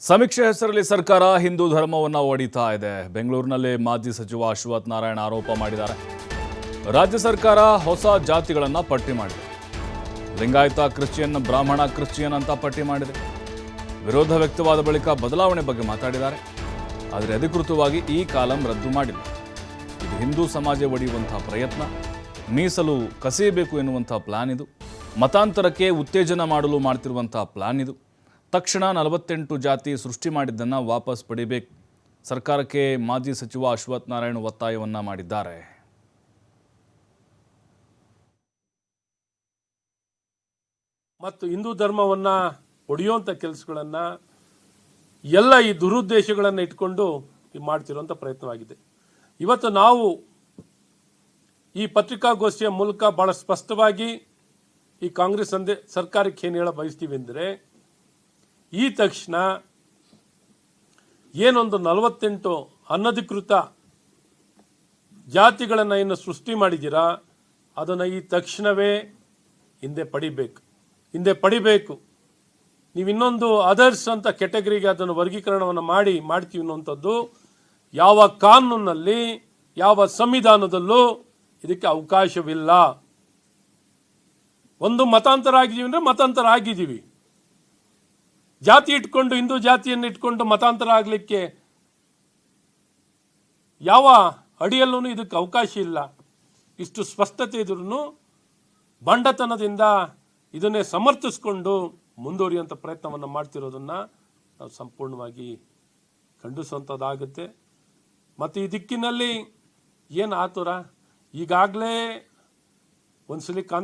ಸಮೀಕ್ಷೆ ಹೆಸರಲ್ಲಿ ಸರ್ಕಾರ ಹಿಂದೂ ಧರ್ಮವನ್ನು ಒಡಿತಾ ಇದೆ. ಬೆಂಗಳೂರಿನಲ್ಲಿ ಮಾಜಿ ಸಚಿವ ಅಶ್ವಥ್ ನಾರಾಯಣ ಆರೋಪ ಮಾಡಿದ್ದಾರೆ. ರಾಜ್ಯ ಸರ್ಕಾರ ಹೊಸ ಜಾತಿಗಳನ್ನು ಪಟ್ಟಿ ಮಾಡಿದೆ. ಲಿಂಗಾಯತ ಕ್ರಿಶ್ಚಿಯನ್, ಬ್ರಾಹ್ಮಣ ಕ್ರಿಶ್ಚಿಯನ್ ಅಂತ ಪಟ್ಟಿ ಮಾಡಿದೆ. ವಿರೋಧ ವ್ಯಕ್ತವಾದ ಬಳಿಕ ಬದಲಾವಣೆ ಬಗ್ಗೆ ಮಾತಾಡಿದ್ದಾರೆ. ಆದರೆ ಅಧಿಕೃತವಾಗಿ ಈ ಕಾಲಂ ರದ್ದು ಮಾಡಿಲ್ಲ. ಇದು ಹಿಂದೂ ಸಮಾಜ ಒಡೆಯುವಂಥ ಪ್ರಯತ್ನ. ಮೀಸಲು ಕಸಿಯಬೇಕು ಎನ್ನುವಂಥ ಪ್ಲಾನ್ ಇದು. ಮತಾಂತರಕ್ಕೆ ಉತ್ತೇಜನ ಮಾಡಲು ಮಾಡ್ತಿರುವಂಥ ಪ್ಲಾನ್ ಇದು. ತಕ್ಷಣ ನಲವತ್ತೆಂಟು ಜಾತಿ ಸೃಷ್ಟಿ ಮಾಡಿದ್ದನ್ನು ವಾಪಸ್ ಪಡಿಬೇಕು. ಸರ್ಕಾರಕ್ಕೆ ಮಾಜಿ ಸಚಿವ ಅಶ್ವಥ್ ನಾರಾಯಣ ಒತ್ತಾಯವನ್ನು ಮಾಡಿದ್ದಾರೆ. ಮತ್ತು ಹಿಂದೂ ಧರ್ಮವನ್ನ ಒಡೆಯುವಂಥ ಕೆಲಸಗಳನ್ನು ಎಲ್ಲ ಈ ದುರುದ್ದೇಶಗಳನ್ನು ಇಟ್ಕೊಂಡು ಮಾಡ್ತಿರುವಂಥ ಪ್ರಯತ್ನವಾಗಿದೆ. ಇವತ್ತು ನಾವು ಈ ಪತ್ರಿಕಾಗೋಷ್ಠಿಯ ಮೂಲಕ ಭಾಳ ಸ್ಪಷ್ಟವಾಗಿ ಈ ಕಾಂಗ್ರೆಸ್ ಸಂದೇ ಸರ್ಕಾರಕ್ಕೆ ಏನು ಹೇಳ ಬಯಸ್ತೀವಿ ಅಂದರೆ ಈ ತಕ್ಷಣ ಏನೊಂದು ನಲವತ್ತೆಂಟು ಅನಧಿಕೃತ ಜಾತಿಗಳನ್ನು ಏನು ಸೃಷ್ಟಿ ಮಾಡಿದ್ದೀರಾ, ಅದನ್ನು ಈ ತಕ್ಷಣವೇ ಹಿಂದೆ ಪಡಿಬೇಕು. ಹಿಂದೆ ಪಡಿಬೇಕು. ನೀವು ಇನ್ನೊಂದು ಅದರ್ಸ್ ಅಂತ ಕೆಟಗರಿಗೆ ಅದನ್ನು ವರ್ಗೀಕರಣವನ್ನು ಮಾಡಿ ಮಾಡ್ತೀವಿ ಅನ್ನುವಂಥದ್ದು, ಯಾವ ಕಾನೂನಲ್ಲಿ, ಯಾವ ಸಂವಿಧಾನದಲ್ಲೂ ಇದಕ್ಕೆ ಅವಕಾಶವಿಲ್ಲ. ಒಂದು ಮತಾಂತರ ಆಗಿದ್ದೀವಿ ಅಂದರೆ ಮತಾಂತರ ಆಗಿದ್ದೀವಿ ಜಾತಿ ಇಟ್ಕೊಂಡು, ಹಿಂದೂ ಜಾತಿಯನ್ನು ಇಟ್ಕೊಂಡು ಮತಾಂತರ ಆಗಲಿಕ್ಕೆ ಯಾವ ಅಡಿಯಲ್ಲೂ ಇದಕ್ಕೆ ಅವಕಾಶ ಇಲ್ಲ. ಇಷ್ಟು ಸ್ಪಷ್ಟತೆ ಇದ್ರೂ ಬಂಡತನದಿಂದ ಇದನ್ನೇ ಸಮರ್ಥಿಸ್ಕೊಂಡು ಮುಂದುವರಿಯುವಂಥ ಪ್ರಯತ್ನವನ್ನು ಮಾಡ್ತಿರೋದನ್ನ ನಾವು ಸಂಪೂರ್ಣವಾಗಿ ಖಂಡಿಸುವಂಥದ್ದಾಗುತ್ತೆ ಮತ್ತು ಈ ದಿಕ್ಕಿನಲ್ಲಿ ಏನು ಆತುರ? ಈಗಾಗಲೇ ಒಂದ್ಸಲಿ ಕಾನ್